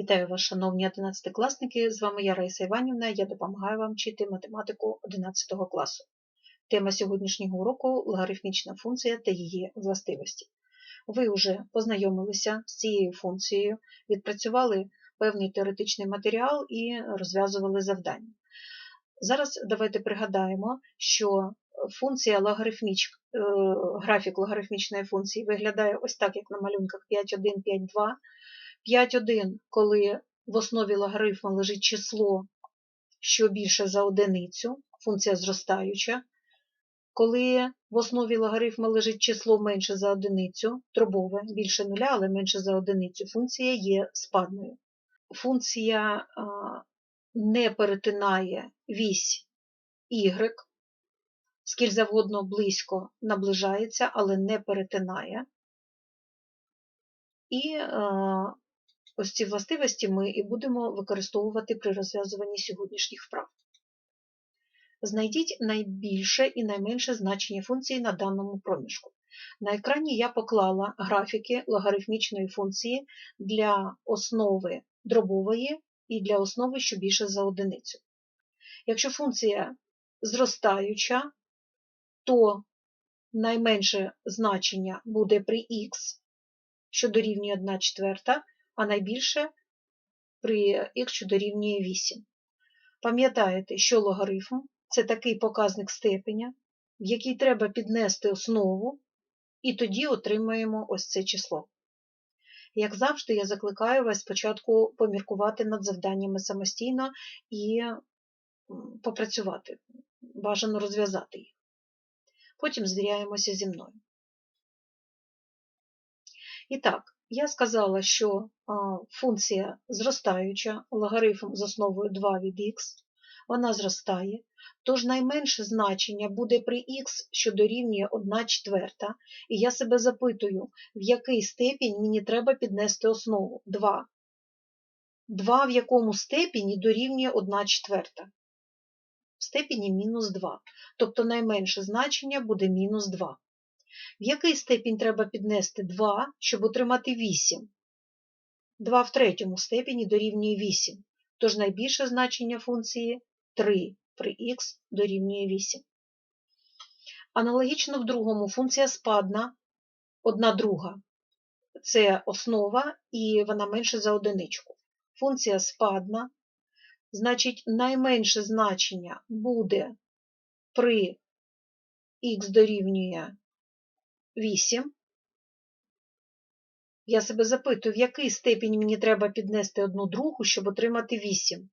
Вітаю вас, шановні 11-класники! З вами я Раїса Іванівна, я допомагаю вам вчити математику 11 класу. Тема сьогоднішнього уроку логарифмічна функція та її властивості. Ви вже познайомилися з цією функцією, відпрацювали певний теоретичний матеріал і розв'язували завдання. Зараз давайте пригадаємо, що функція логарифміч, е, графік логарифмічної функції виглядає ось так, як на малюнках 5,1, 5,2. 5,1, коли в основі логарифму лежить число, що більше за одиницю, функція зростаюча. Коли в основі логарифму лежить число менше за одиницю, дробове, більше нуля, але менше за одиницю, функція є спадною. Функція не перетинає вісь y, скіль завгодно близько наближається, але не перетинає. І Ось ці властивості ми і будемо використовувати при розв'язуванні сьогоднішніх вправ. Знайдіть найбільше і найменше значення функції на даному проміжку. На екрані я поклала графіки логарифмічної функції для основи дробової і для основи, що більше за одиницю. Якщо функція зростаюча, то найменше значення буде при х, що дорівнює 1 четверта, а найбільше при х, дорівнює 8. Пам'ятаєте, що логарифм це такий показник степеня, в який треба піднести основу, і тоді отримаємо ось це число. Як завжди, я закликаю вас спочатку поміркувати над завданнями самостійно і попрацювати, бажано розв'язати їх. Потім звіряємося зі мною. І так, я сказала, що функція зростаюча, логарифм з основою 2 від х, вона зростає, тож найменше значення буде при х, що дорівнює 1 четверта, і я себе запитую, в який степінь мені треба піднести основу 2. 2 в якому степені дорівнює 1 четверта. В степені мінус 2. Тобто найменше значення буде мінус 2. В який степінь треба піднести 2, щоб отримати 8? 2 в третьому степені дорівнює 8, тож найбільше значення функції 3 при х дорівнює 8. Аналогічно в другому функція спадна 1 друга. Це основа і вона менше за одиничку. Функція спадна, значить, найменше значення буде при х дорівнює 8. Я себе запитую, в який степінь мені треба піднести одну другу, щоб отримати 8.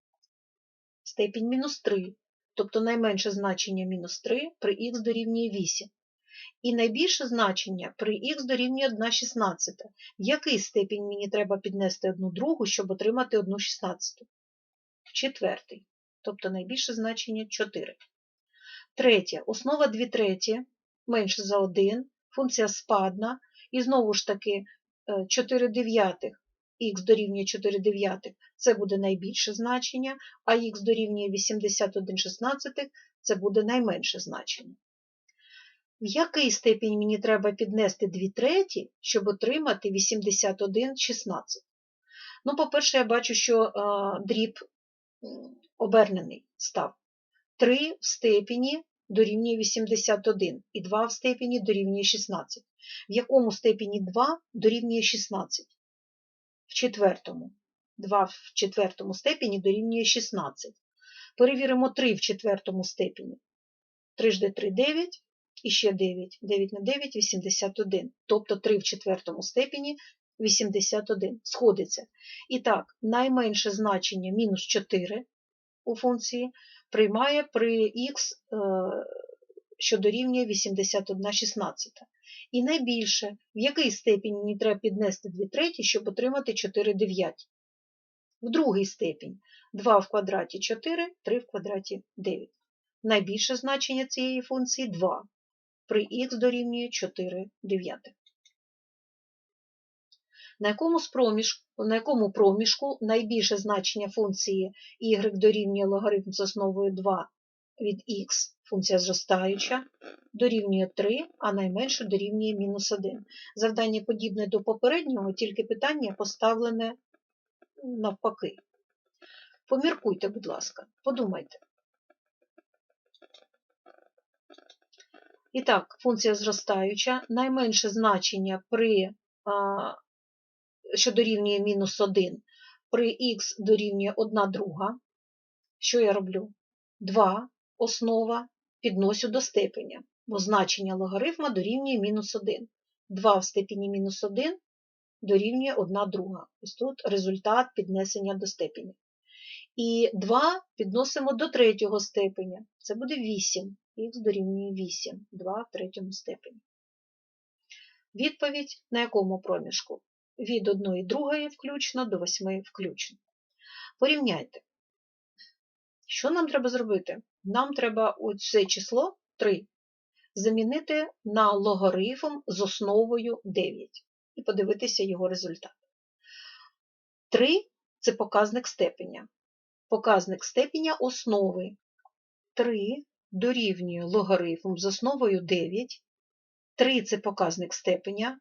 Степінь мінус 3, тобто найменше значення мінус 3 при х дорівнює 8. І найбільше значення при х дорівнює 1 16. В який степінь мені треба піднести одну другу, щоб отримати 1 16? В четвертий, тобто найбільше значення 4. Третє. Основа 2 треті менше за 1 функція спадна, і знову ж таки 4 е, дев'ятих х дорівнює 4 дев'ятих це буде найбільше значення, а х дорівнює 81 шістнадцятих це буде найменше значення. В який степінь мені треба піднести 2 треті, щоб отримати 81 16? Ну, по-перше, я бачу, що е, дріб обернений став. 3 в степені дорівнює 81 і 2 в степені дорівнює 16. В якому степені 2 дорівнює 16? В четвертому. 2 в четвертому степені дорівнює 16. Перевіримо 3 в четвертому степені. 3 жди 3 9 і ще 9. 9 на 9 81. Тобто 3 в четвертому степені 81. Сходиться. І так, найменше значення мінус 4 у функції приймає при х, е, що дорівнює 81 16. І найбільше, в який степінь мені треба піднести 2 треті, щоб отримати 4 дев'яті. В другий степінь 2 в квадраті 4, 3 в квадраті 9. Найбільше значення цієї функції 2. При х дорівнює 4 дев'ятих. На якому, на якому проміжку найбільше значення функції y дорівнює логарифм з основою 2 від х, функція зростаюча, дорівнює 3, а найменше дорівнює мінус 1. Завдання подібне до попереднього, тільки питання поставлене навпаки. Поміркуйте, будь ласка, подумайте. І так, функція зростаюча, найменше значення при, що дорівнює мінус 1, при х дорівнює 1 друга. Що я роблю? 2 основа підносю до степеня, бо значення логарифма дорівнює мінус 1. 2 в степені мінус 1 дорівнює 1 друга. Ось тут результат піднесення до степеня. І 2 підносимо до третього степеня. Це буде 8. Х дорівнює 8, 2 в третьому степені. Відповідь на якому проміжку? Від 1 другої включно до 8 включно. Порівняйте. Що нам треба зробити? Нам треба оце число 3 замінити на логарифм з основою 9 і подивитися його результат. 3 це показник степеня. Показник степеня основи 3 дорівнює логарифм з основою 9. 3 це показник степеня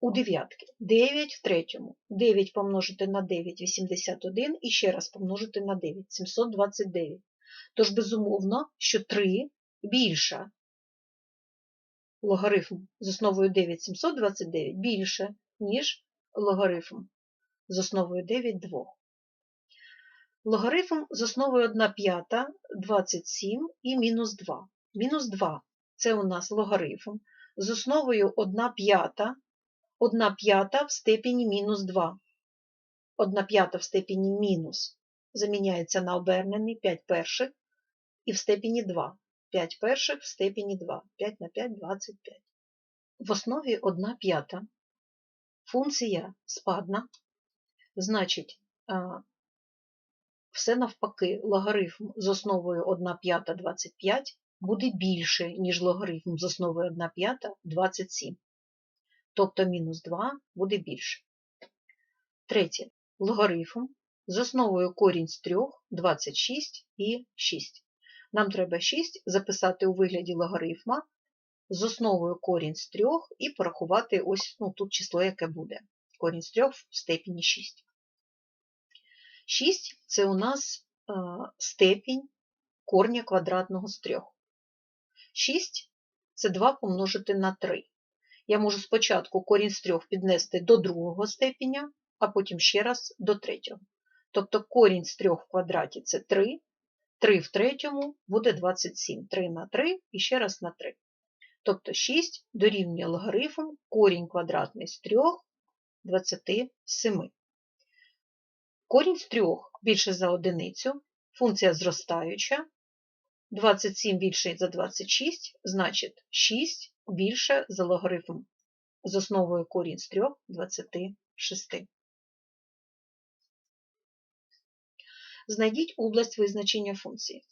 у дев'ятки. 9 в третьому. 9 помножити на 9 81 і ще раз помножити на 9 729. Тож, безумовно, що 3 більша. Логарифм з основою 9 729 більше, ніж логарифм з основою 9 2. Логарифм з основою 1 п'ята 27 і мінус 2. Мінус 2 це у нас логарифм з основою 1 п'ята 1 п'ята в степені мінус 2. 1 п'ята в степені мінус заміняється на обернений 5 перших і в степені 2. 5 перших в степені 2. 5 на 5 25. В основі 1 п'ята. Функція спадна. Значить, все навпаки, логарифм з основою 1 п'ята 25 буде більше, ніж логарифм з основою 1 п'ята 27. Тобто мінус 2 буде більше. Третє. Логарифм з основою корінь з 3, 26 і 6. Нам треба 6 записати у вигляді логарифма з основою корінь з 3 і порахувати ось ну, тут число, яке буде. Корінь з 3 в степені 6. 6 це у нас е, степінь корня квадратного з 3. 6 це 2 помножити на 3. Я можу спочатку корінь з 3 піднести до другого степеня, а потім ще раз до третього. Тобто корінь з 3 в квадраті це 3, 3 в третьому буде 27. 3 на 3 і ще раз на 3. Тобто 6 дорівнює логарифм корінь квадратний з 3 27. Корінь з 3 більше за одиницю, функція зростаюча. 27 більше за 26, значить 6 більше за логарифм з основою корінь з 3 26. Знайдіть область визначення функції.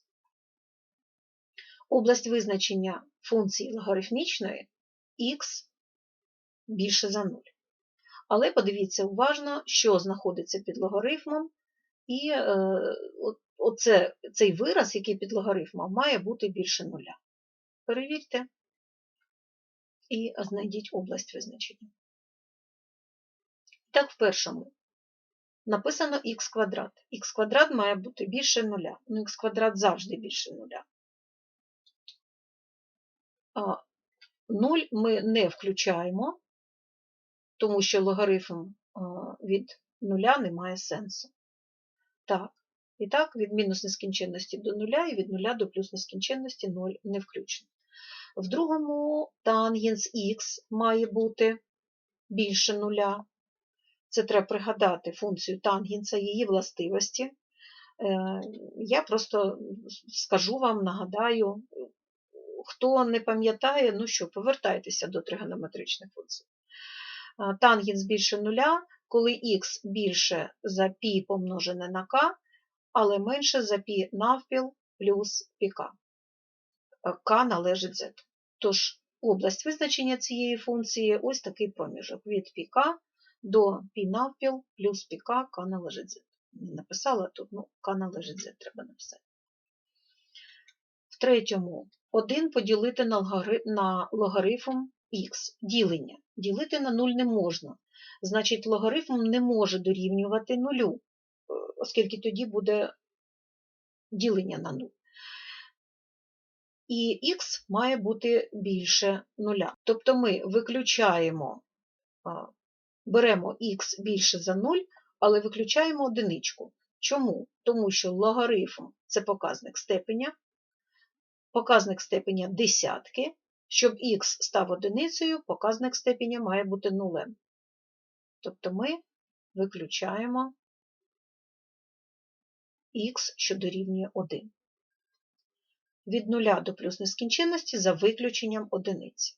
Область визначення функції логарифмічної х більше за 0. Але подивіться уважно, що знаходиться під логарифмом, і е, оце, цей вираз, який під логарифмом, має бути більше нуля. Перевірте і знайдіть область визначення. Так, в першому написано х квадрат. Х квадрат має бути більше нуля. Ну, х квадрат завжди більше нуля. 0 ми не включаємо, тому що логарифм від нуля не має сенсу. Так, і так, від мінус нескінченності до нуля і від нуля до плюс нескінченності 0 не включено. В другому тангенс х має бути більше нуля. Це треба пригадати функцію тангенса, її властивості. Е, я просто скажу вам, нагадаю, хто не пам'ятає, ну що, повертайтеся до тригонометричних функцій. Е, тангенс більше нуля, коли х більше за π помножене на k, але менше за π навпіл плюс пік. К е, належить Z. Тож область визначення цієї функції ось такий проміжок від піка до пі навпіл плюс піка к належить z. Не написала тут, ну, k належить z треба написати. В третьому 1 поділити на логарифм х ділення. Ділити на 0 не можна. Значить, логарифм не може дорівнювати нулю, е, оскільки тоді буде ділення на 0. І х має бути більше нуля. Тобто ми виключаємо, беремо х більше за 0, але виключаємо одиничку. Чому? Тому що логарифм це показник степеня, показник степеня десятки. Щоб х став одиницею, показник степеня має бути нулем. Тобто ми виключаємо х, що дорівнює 1. Від 0 до плюс нескінченності за виключенням одиниці.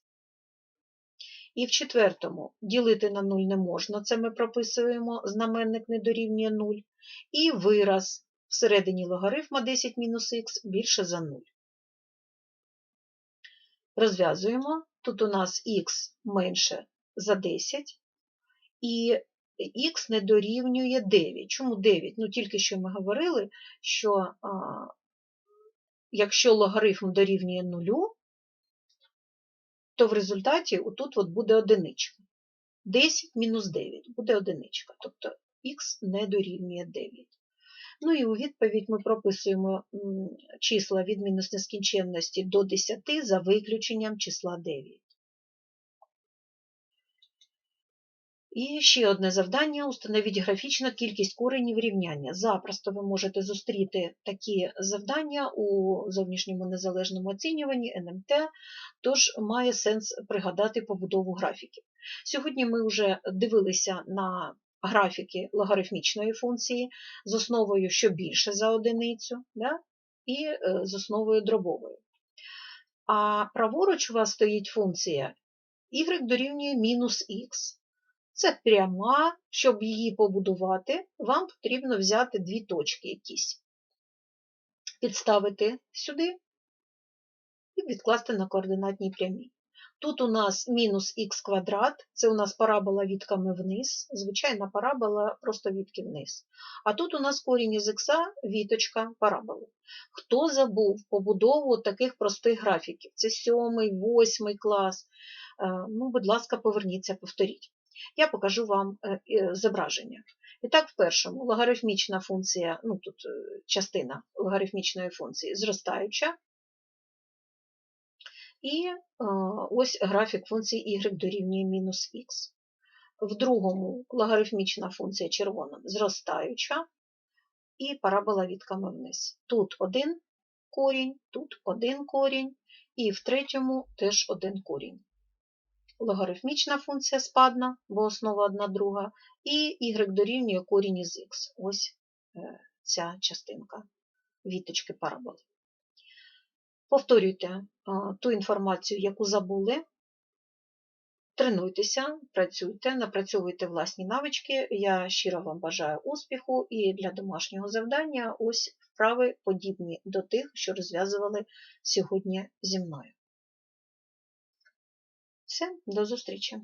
І в четвертому ділити на 0 не можна, це ми прописуємо, знаменник не дорівнює 0. І вираз всередині логарифма 10 мінус х більше за 0. Розв'язуємо. Тут у нас х менше за 10, і х не дорівнює 9. Чому 9? Ну, тільки що ми говорили, що якщо логарифм дорівнює 0, то в результаті отут от буде одиничка. 10 мінус 9 буде одиничка, тобто х не дорівнює 9. Ну і у відповідь ми прописуємо числа від мінус нескінченності до 10 за виключенням числа 9. І ще одне завдання установіть графічно кількість коренів рівняння. Запросто ви можете зустріти такі завдання у зовнішньому незалежному оцінюванні НМТ, тож має сенс пригадати побудову графіків. Сьогодні ми вже дивилися на графіки логарифмічної функції з основою що більше за одиницю, да? і е, з основою дробовою. А праворуч у вас стоїть функція y дорівнює мінус х. Це пряма, щоб її побудувати, вам потрібно взяти дві точки якісь, підставити сюди і відкласти на координатній прямій. Тут у нас мінус х квадрат, це у нас парабола відками вниз, звичайна парабола просто відки вниз. А тут у нас корінь із х, віточка параболи. Хто забув побудову таких простих графіків? Це сьомий, восьмий клас. Е, ну, Будь ласка, поверніться, повторіть. Я покажу вам е, зображення. І так, в першому логарифмічна функція, ну тут е, частина логарифмічної функції зростаюча. І е, ось графік функції y дорівнює мінус х. В другому логарифмічна функція червоним зростаюча, і парабола відками вниз. Тут один корінь, тут один корінь, і в третьому теж один корінь логарифмічна функція спадна, бо основа одна друга, і y дорівнює корінь із х. Ось е, ця частинка віточки параболи. Повторюйте е, ту інформацію, яку забули. Тренуйтеся, працюйте, напрацьовуйте власні навички. Я щиро вам бажаю успіху і для домашнього завдання ось вправи подібні до тих, що розв'язували сьогодні зі мною. Все, до зустрічі!